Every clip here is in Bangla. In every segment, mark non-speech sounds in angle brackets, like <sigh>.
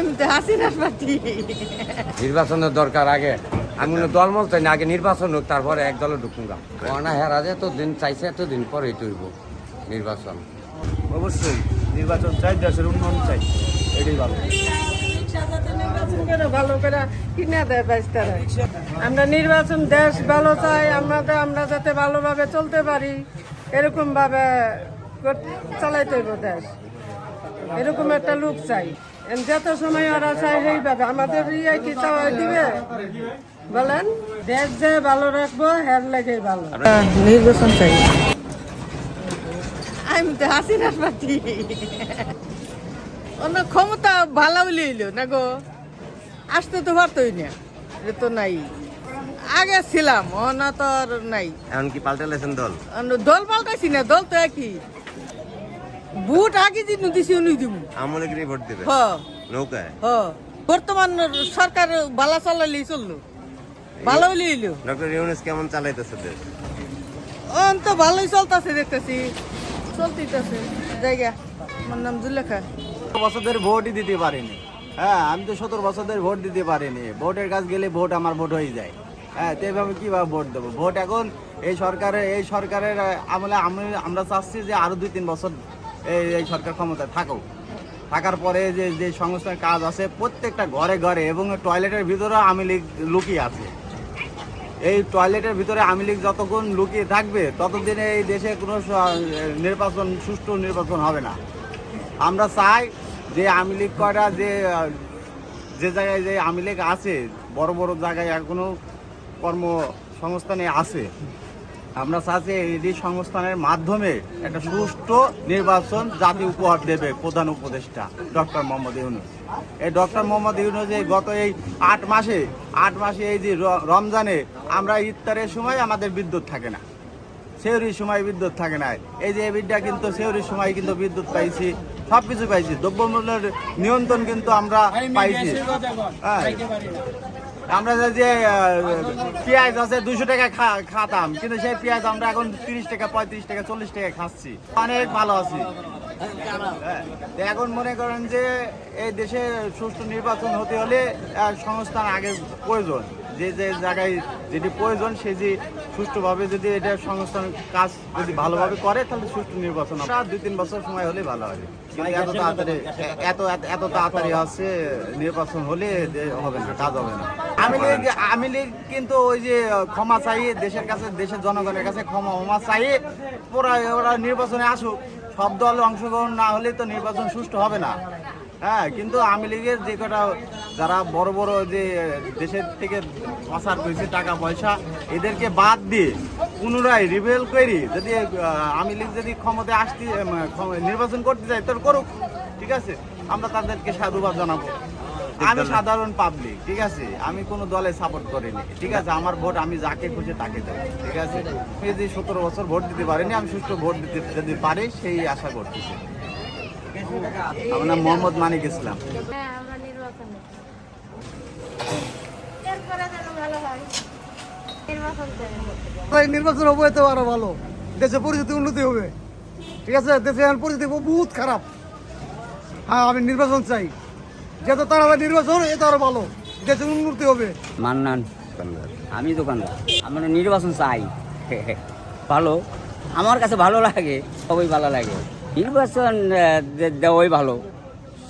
আমি তো হাসিনার পার্টি। নির্বাচনের দরকার আগে। আমি দলমল চাই না আগে নির্বাচন হোক তারপরে এক দলে ঢুকুঙ্গা না। হেরা যে তো দিন চাইছে এত দিন পরেই তৈব নির্বাচন। অবশ্যই নির্বাচন চাই দেশের উন্নয়ন চাই এটাই ভালো। নির্বাচন করে ভালো করে কিনে দেয় আমরা নির্বাচন দেশ ভালো চাই আমরা আমরা যাতে ভালোভাবে চলতে পারি এরকম ভাবে কর- চালাইতে দেশ। এরকম একটা লোক চাই। যত সময় ওরা চাই সেইভাবে। আমাদের ইয়ে কি চাওয়া দিবে। বলেন দেশ যে ভালো রাখব হের লেগে ভালো। নির্বাচন চাই। আমি তো হাসিনার পার্টি। অন্য ক্ষমতা ভালো লইল না গো। আসতে তো পারতই না। এটা তো নাই। আগে ছিলাম অনা তো আর নাই। এখন কি পাল্টালেছেন দল? অন্য দল পাল্টাইছি না দল তো একই। বুট আগে দিন দিছি উনি দিব। আমলে গিয়ে ভোট দেবে? হ নৌকায়? হ বর্তমান সরকার বালা চালালি। চলল ভালো লইল ডক্টর ইউনুস কেমন চালাইতেছে দেশ? অন তো ভালোই চলতেছে দেখতেছি। চলতেছে জায়গা। আমার নাম জুলেখা। বছর ধরে ভোটই দিতে পারিনি। হ্যাঁ আমি তো সতেরো বছর ভোট দিতে পারিনি। ভোটের কাজ গেলে ভোট আমার ভোট হয়ে যায়। হ্যাঁ তো এভাবে কীভাবে ভোট দেবো? ভোট এখন এই সরকারের এই সরকারের আমলে আমি আমরা চাচ্ছি যে আরও দুই তিন বছর এই এই সরকার ক্ষমতায় থাকুক। থাকার পরে যে যে সংস্থার কাজ আছে, প্রত্যেকটা ঘরে ঘরে এবং টয়লেটের ভিতরেও আমি লীগ লুকিয়ে আছে। এই টয়লেটের ভিতরে আওয়ামী লীগ যতক্ষণ লুকিয়ে থাকবে, ততদিনে এই দেশে কোনো নির্বাচন, সুষ্ঠু নির্বাচন হবে না। আমরা চাই যে আওয়ামী লীগ কয়টা, যে যে জায়গায় যে আওয়ামী লীগ আছে, বড় বড় জায়গায় এখনও কর্মসংস্থানে আছে। আমরা চাচ্ছি এই সংস্থানের মাধ্যমে একটা সুষ্ঠু নির্বাচন জাতি উপহার দেবে প্রধান উপদেষ্টা ডক্টর মোহাম্মদ ইউনুস। এই ডক্টর মোহাম্মদ ইউনুস এই গত এই আট মাসে আট মাসে এই যে রমজানে আমরা ইফতারের সময় আমাদের বিদ্যুৎ থাকে না। সেহরির সময় বিদ্যুৎ থাকে না। এই যে এবিডটা কিন্তু সেহরির সময় কিন্তু বিদ্যুৎ পাইছি সব কিছু পাইছি। দ্রব্যমূল্যের নিয়ন্ত্রণ কিন্তু আমরা পাইছি। হ্যাঁ। আমরা যে- পেঁয়াজ আছে দুশো টাকা খাতাম কিন্তু সেই পেঁয়াজ আমরা এখন তিরিশ টাকা পঁয়ত্রিশ টাকা চল্লিশ টাকা খাচ্ছি। অনেক ভালো আছি। হ্যাঁ, এখন মনে করেন যে এই দেশে সুষ্ঠু নির্বাচন হতে হলে সংস্থান আগে প্রয়োজন। যে যে জায়গায় যেটি প্রয়োজন সে যে সুষ্ঠুভাবে যদি এটা সংস্থান কাজ যদি ভালোভাবে করে তাহলে সুষ্ঠু নির্বাচন দুই তিন বছর সময় হলে ভালো হবে। এত তাড়াতাড়ি এত এত- তাড়াতাড়ি হচ্ছে নির্বাচন হলে হবে না কাজ হবে না। আমি লীগ আমি লীগ কিন্তু ওই যে ক্ষমা চাই দেশের কাছে দেশের জনগণের কাছে ক্ষমা ক্ষমা চাই পুরা ওরা নির্বাচনে আসুক। সব দল অংশগ্রহণ না হলে তো নির্বাচন সুষ্ঠু হবে না। হ্যাঁ কিন্তু আওয়ামী লীগের যে কটা যারা বড় বড় যে দেশের থেকে পাচার করেছে টাকা পয়সা এদেরকে বাদ দিয়ে পুনরায় রিভেল করি যদি আওয়ামী লীগ যদি ক্ষমতায় আসতে নির্বাচন করতে চায় তো করুক ঠিক আছে? আমরা তাদেরকে সাধুবাদ জানাব। আমি সাধারণ পাবলিক ঠিক আছে? আমি কোনো দলে সাপোর্ট করিনি ঠিক আছে? আমার ভোট আমি যাকে খুঁজে তাকে দেবো ঠিক আছে? আমি যদি সতেরো বছর ভোট দিতে পারিনি আমি সুষ্ঠু ভোট দিতে যদি পারি সেই আশা করতেছি আমার নাম মোহাম্মদ মানিক ইসলাম হ্যাঁ আমরা নির্বাচনে এরপরে যেন ভালো হয় নির্বাচন হবে তো আরও ভালো। দেশে পরিস্থিতি উন্নতি হবে। ঠিক আছে? দেশের এখন পরিস্থিতি বহুত খারাপ। হ্যাঁ আমি নির্বাচন চাই। যত তাড়াতাড়ি নির্বাচন এত আরও ভালো। দেশের উন্নতি হবে। মান্নান আমি দোকানদার। আমরা নির্বাচন চাই। <laughs> ভালো। আমার কাছে ভালো লাগে, সবই ভালো লাগে। নির্বাচন দেওয়াই ভালো।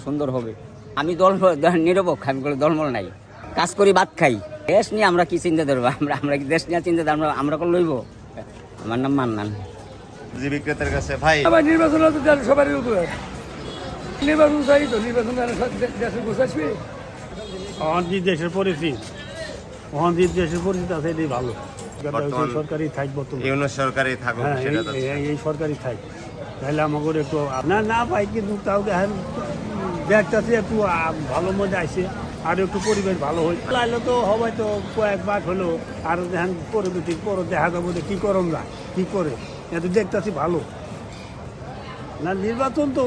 সুন্দর হবে। আমি দল, নিরপেক্ষ, আমি কোনো দলমল নাই। কাজ করি, ভাত খাই। দেশ নিয়ে আমরা কি চিন্তা ধরবো? আমরা আমরা কি দেশ নিয়ে চিন্তা আমরা আমরা কোন লইব? আমার নাম মান্নান। যে বিক্রেতার কাছে ভাই। আবার নির্বাচন তো সবারই উপকার নির্বাচন চাই তো নির্বাচন দেশে বসাইছি আমার যে দেশের পরিস্থিতি যে দেশের পরিস্থিতি আছে এটাই ভালো। সরকারি থাকব তো থাকুক হ্যাঁ সেটা তো এই- এই- এই সরকারি থাক। তাহলে আমাকে একটু না না পাই কিন্তু তাও দেখেন দেখতেছি একটু ভালো মধ্যে আসে। আর একটু পরিবেশ ভালো হয়। লাইলে তো হবাই তো কয়েক মাস হলো আর দেখেন পরিবেশ পরে দেখা যাব যে কী করম না কী করে। এত দেখতেছি ভালো। না নির্বাচন তো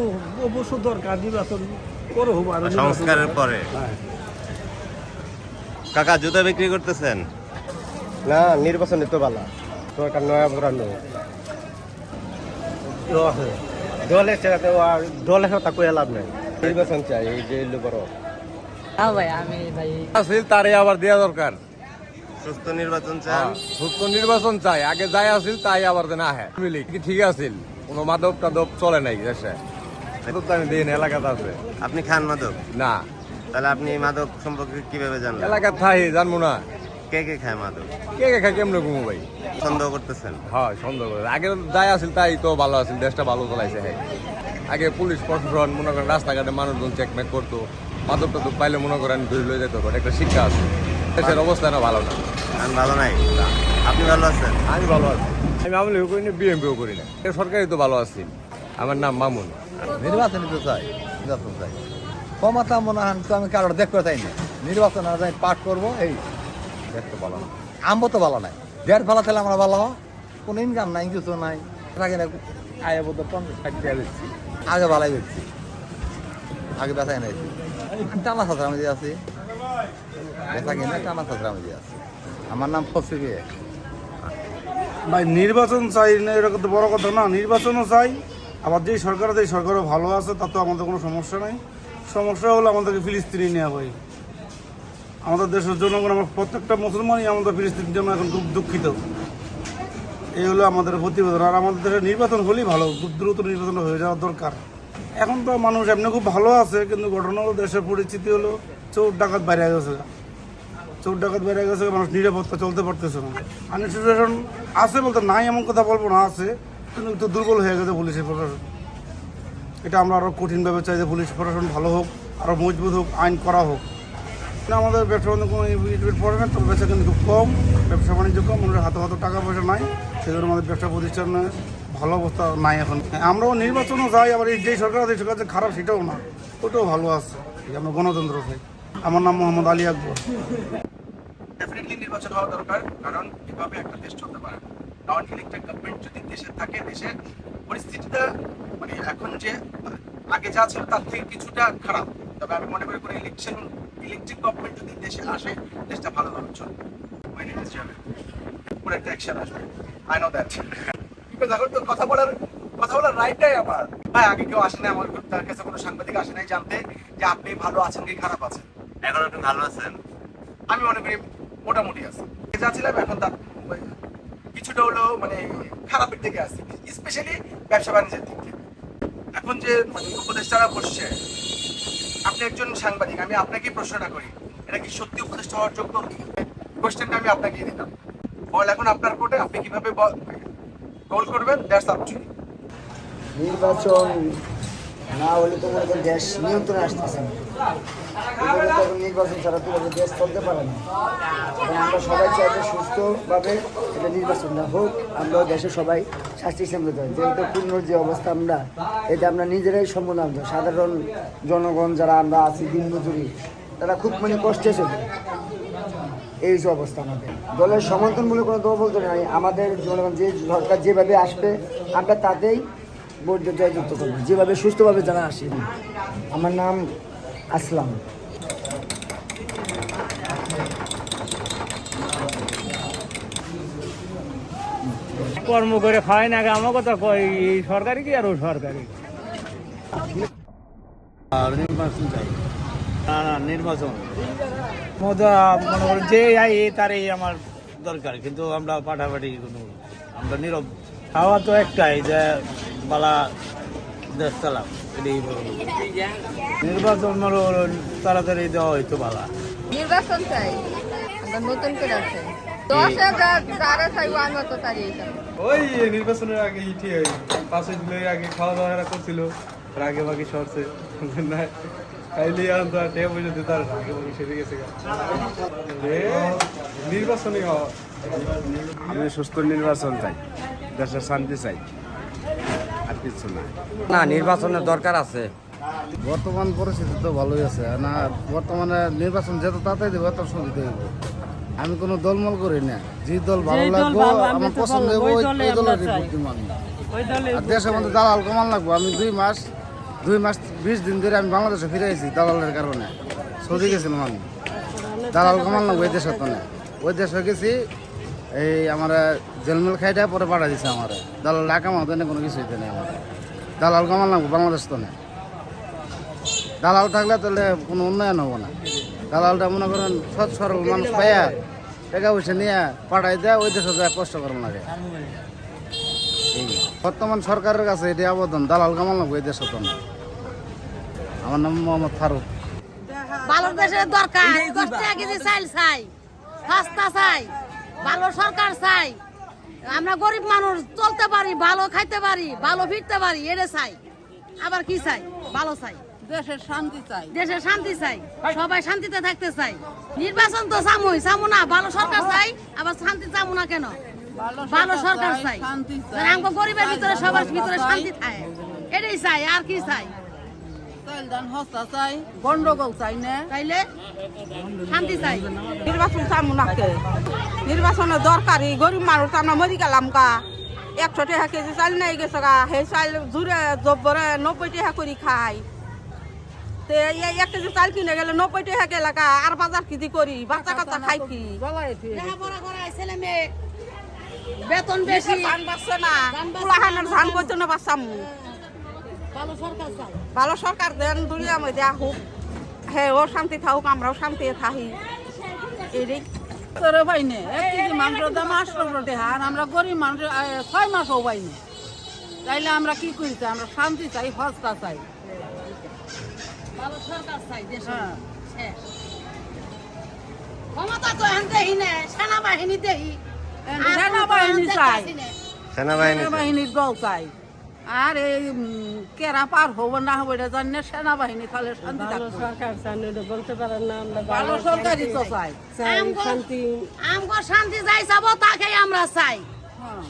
অবশ্য দরকার নির্বাচন করে হব আর সংস্কারের পরে। হ্যাঁ। কাকা জুতা বিক্রি করতেছেন? না নির্বাচনে তো ভালো সরকার নয়া পুরানো দলের সাথে দলের সাথে কয়ে লাভ নাই। নির্বাচন চাই এই যে বড়। হ্যাঁ ভাই আমি ভাই আছিল তারে আবার দেওয়া দরকার। সুস্থ নির্বাচন চান। হ্যাঁ, সুস্থ নির্বাচন চাই। আগে যাই আছিল তাই আবার না হ্যাঁ কি ঠিক আছিল কোনো মাদক টাদক চলে নাই দেশে। আমি দিন এলাকাতে আছে। আপনি খান মাদক? না। তাহলে আপনি মাদক সম্পর্কে কীভাবে জানলেন? এলাকার থাই জানব না। কে কে খায় মাদক? কে কে খাই কেমনে ঘুমো ভাই? সন্দেহ করতেছেন? হ্যাঁ সন্দেহ করে আগে যাই আছিল তাই তো ভালো আছিল দেশটা ভালো চলাইছে হ্যাঁ আগে পুলিশ প্রশাসন মনে করেন রাস্তাঘাটে মানুষজন চেকমেক করতো। মাদক টাদক পাইলে মনে করেন ধরে লয়ে যেত একটা শিক্ষা আছে। দেশের অবস্থা না ভালো না। আমি ভালো নাই। আপনি ভালো আছেন? আমি ভালো আছি। আমি আমলিও করি না বিএমপিও করি না সরকারি তো ভালো আছি। আমার নাম মামুন। নির্বাচনে তো চাই নির্বাচন চাই। ক্ষমতা মনে হয় তো আমি কারোর দেখতে চাই না। নির্বাচন আর যাই পাঠ করব এই দেখতে ভালো না। আমবো তো ভালো নাই। দেড় ভালো তাহলে আমরা ভালো। কোনো ইনকাম নাই কিছু নাই। থাকে না আয় বোধ পঞ্চাশ ষাট টাকা দিচ্ছি। আগে ভালাই দিচ্ছি। আগে বেচাই নাইছি টানা সাঁতরা আমি দিয়ে আছি। বেচা কিনে টানা সাঁতরা আমি আছি। আমার নাম ফসিকে ভাই, নির্বাচন চাই না এরকম তো বড় কথা না, নির্বাচনও চাই। আবার যেই সরকার আছে সরকারও ভালো আছে তাতে আমাদের কোনো সমস্যা নাই। সমস্যা হলো আমাদেরকে ফিলিস্তিনি নেওয়া হয় আমাদের দেশের জনগণ, আমার প্রত্যেকটা মুসলমানই আমাদের ফিলিস্তিনির জন্য এখন খুব দুঃখিত। এই হলো আমাদের প্রতিবেদন। আর আমাদের দেশে নির্বাচন হলেই ভালো, খুব দ্রুত নির্বাচন হয়ে যাওয়া দরকার। এখন তো মানুষ এমনি খুব ভালো আছে, কিন্তু ঘটনা হলো দেশের পরিস্থিতি হলো চোর ডাকাত বাইরে গেছে। চোর ডাকাত বেড়ে গেছে, মানুষ নিরাপত্তা চলতে পারতেছে না। আইন সিচুয়েশন আছে বলতে নাই এমন কথা বলব না, আছে, কিন্তু একটু দুর্বল হয়ে গেছে পুলিশের প্রশাসন। এটা আমরা আরও কঠিনভাবে চাই যে পুলিশ প্রশাসন ভালো হোক আরও মজবুত হোক, আইন করা হোক। আমাদের ব্যবসা বাণিজ্য কোনো ইট পড়ে না, তবে বেচা কিন্তু খুব কম, ব্যবসা বাণিজ্য কম আমাদের হাতে হাতে টাকা পয়সা নাই, সেজন্য আমাদের ব্যবসা প্রতিষ্ঠানে ভালো অবস্থা নাই এখন। আমরাও নির্বাচনও যাই, আবার এই যেই সরকার এই সরকার যে খারাপ, সেটাও না। ওটাও ভালো আছে আমরা গণতন্ত্র চাই। আমার নাম মোহাম্মদ আলী আকবর। ডেফিনেটলি নির্বাচন হওয়া দরকার, কারণ এভাবে একটা দেশ চলতে পারে নন ইলেক্টেড গভর্নমেন্ট যদি দেশে থাকে দেশের পরিস্থিতিটা মানে এখন যে আগে যা ছিল, তার থেকে কিছুটা খারাপ। তবে আমি মনে করি কোনো ইলেকশন ইলেকট্রিক গভর্নমেন্ট যদি দেশে আসে, দেশটা ভালোভাবে চলবে। পুরো একটা অ্যাকশন আসবে। আই নো দ্যাট এখন তো কথা বলার কথা বলার রাইটটাই আমার। ভাই আগে কেউ আসে না আমার তার কাছে কোনো সাংবাদিক আসে নাই জানতে যে আপনি ভালো আছেন কি খারাপ আছেন। এখন আপনি ভালো আছেন? আমি মনে করি মোটামুটি আছে। যা ছিলাম এখন তার কিছুটা হলো মানে খারাপের দিকে আছে স্পেশালি ব্যবসা বাণিজ্যের দিক থেকে। এখন যে মানে উপদেষ্টারা বসছে আপনি একজন সাংবাদিক আমি আপনাকে প্রশ্নটা করি এটা কি সত্যি উপদেষ্টা হওয়ার যোগ্য? কোশ্চেনটা আমি আপনাকে দিলাম। বল এখন আপনার কোর্টে আপনি কীভাবে গোল করবেন দ্যাটস আপ টু নির্বাচন না হলে তো মনে করেন দেশ নিয়ন্ত্রণে আসতেছে না। নির্বাচন ছাড়া তো দেশ চলতে পারে না। আমরা সবাই চাই যে সুস্থভাবে এটা নির্বাচনটা হোক, আমরাও দেশে সবাই শাস্তি সামলাতে হয় যেহেতু পূর্ণ যে অবস্থা আমরা, এটা আমরা নিজেরাই সম্বোধন সাধারণ জনগণ যারা আমরা আছি দিনমজুরি, তারা খুব মানে কষ্টে চলে। এই যে অবস্থা আমাদের। দলের সমর্থনমূলক কোনো দল বলতে নাই। আমাদের জনগণ যে সরকার যেভাবে আসবে আমরা তাতেই ভোট দিয়ে জয়যুক্ত করব। যেভাবে সুস্থভাবে যারা আসে। আমার নাম আসলাম। কর্ম করে খায় না আমার কথা কয় এই সরকারি কি আর ও সরকারি? চাই। না না নির্বাচন। মজা মনে করেন যে আই তারই আমার দরকার কিন্তু আমরা পাঠাপাঠি কোনো আমরা নীরব। খাওয়া তো একটাই যে বালা দেশ চালাম এটাই নির্বাচন মনে করেন তাড়াতাড়ি দেওয়া হয়তো বালা। নির্বাচন চাই আমরা নতুন করে আছে। দশ হাজার যারা ওই নির্বাচনের আগে ঠিক হয় পাঁচই জুলাই আগে খাওয়া দাওয়া করছিল আর আগে বাকি সরছে। না খাইলে আনতো পয়সা সেরে গেছে নির্বাচনই হওয়া আমি সুস্থ নির্বাচন চাই দেশের শান্তি চাই। আর কিছু না। না নির্বাচনের দরকার আছে। বর্তমান পরিস্থিতি তো ভালোই আছে না বর্তমানে নির্বাচন যত তাড়াতাড়ি দেবো তত সুবিধা হইব। আমি কোনো দলমল করি না। যে দল ভালো লাগবে আমার পছন্দ হইব ওই দলের ভোট দিব আমি আর দালাল কমান লাগবো আমি দুই মাস দুই মাস বিশ দিন ধরে আমি বাংলাদেশে ফিরে আইছি দালালের কারণে। সৌদি গেছিলাম আমি। দালাল কমান লাগবো এই দেশের তো না। ওই দেশে গেছি, এই আমার জেলমেল খাইটা পরে পাঠা দিছে আমার। দালাল ডাকা মাতো না কোনো কিছু হইতে নেই আমার। দালাল কমান লাগবো বাংলাদেশ তো না। দালাল থাকলে তাহলে কোনো উন্নয়ন হব না। দালালটা মনে করেন সৎ সরল মানুষ পাইয়া টাকা পয়সা নিয়ে পাঠাই দেয়, ওই দেশে যায় কষ্ট করার লাগে। বর্তমান সরকারের কাছে এটি আবেদন, দালাল কামাল লাগবে এই দেশে তো না। আমার নাম মোহাম্মদ ফারুক। ভালো দেশের দরকার দশ টাকা কেজি চাইল চাই সস্তা চাই ভালো সরকার চাই। আমরা গরিব মানুষ চলতে পারি ভালো খাইতে পারি ভালো ফিরতে পারি এটা চাই। আবার কি চাই? ভালো চাই। দেশের শান্তি চাই। দেশের শান্তি চাই সবাই শান্তিতে থাকতে চাই। নির্বাচন তো চামুই চামু না ভালো সরকার চাই আবার শান্তি চামু না কেন? ভালো সরকার চাই আমাকে গরিবের ভিতরে সবার ভিতরে শান্তি থাকে। এটাই চাই আর কি চাই? ধান হস্তা চাই গন্ডগোল চাই না। তাইলে শান্তি চাই। নির্বাচন চামু নাকে। নির্বাচনের দরকারি গরিব মানুষ আমরা মরি গেলাম গা। একশো টাকা কেজি চাল নেই গেছে গা। সেই চাল জুড়ে জব্বরে নব্বই টাকা করে খাই। তে এক কেজি চাল কিনে গেলে নব্বই টাকা গেলে গা। আর বাজার কি করি? বাচ্চা কাচ্চা খাই কি? ছেলে মেয়ে। বেতন বেশি। ধান বাচ্চা না। ধান করতে না। বাচ্চামু ভালো সরকার চাই। ভালো সরকার দেন দুনিয়া মধ্যে আহুক হ্যাঁ ও শান্তি থাকুক আমরাও শান্তি থাকি। এটাই। তোরে পাইনে এক কেজি মাংসের দাম আটশো টাকা আর আমরা গরিব মানুষ ছয় মাসও পাইনি তাইলে আমরা কি করিতে আমরা শান্তি চাই হস্তা চাই। চাই দেশে। হ্যাঁ। ক্ষমতা তো এখন দেহি না সেনাবাহিনী দেহি সেনাবাহিনী চাই। সেনাবাহিনীর দল চাই। আর এই কেরা পার হব না হব এটা জানি না সেনাবাহিনী তাহলে শান্তি থাকবে। সরকার বলতে পারেন না আমরা ভালো সরকারই তো চাই। আমগো আমগো শান্তি যাই চাবো তাকে আমরা চাই। হ্যাঁ।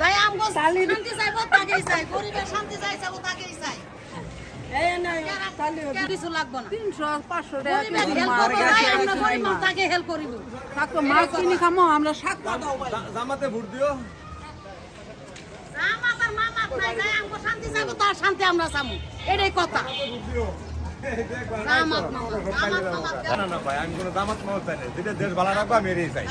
যাই আমগো শান্তি চাইব তাকেই চাই। গরিবের শান্তি যাই তাকেই চাই। কেরা- কিছু লাগবো না। তিনশো পাঁচশো টাকা গরিবের কেজি হেল্প মাছ করব যাই আমরা তাকে হেল্প করিব। থাকতো মাছ কিনে খামো আমরা শাক জামাতে ভোট দিও আমার আর মামার নাই যাই আমগো শান্তি চাইব তার শান্তি আমরা এটাই কথা। না না ভাই আমি কোনো চাই না। যেটা দেশ ভালো রাখব আমি চাই।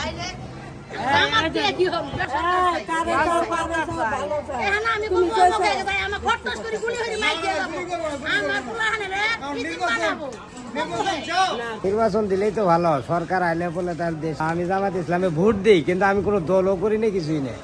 নির্বাচন দিলেই তো ভালো সরকার আইলে বলে তার দেশ। আমি জামাত ইসলামে ভোট দিই কিন্তু আমি কোনো দলও করি না কিছুই নেই।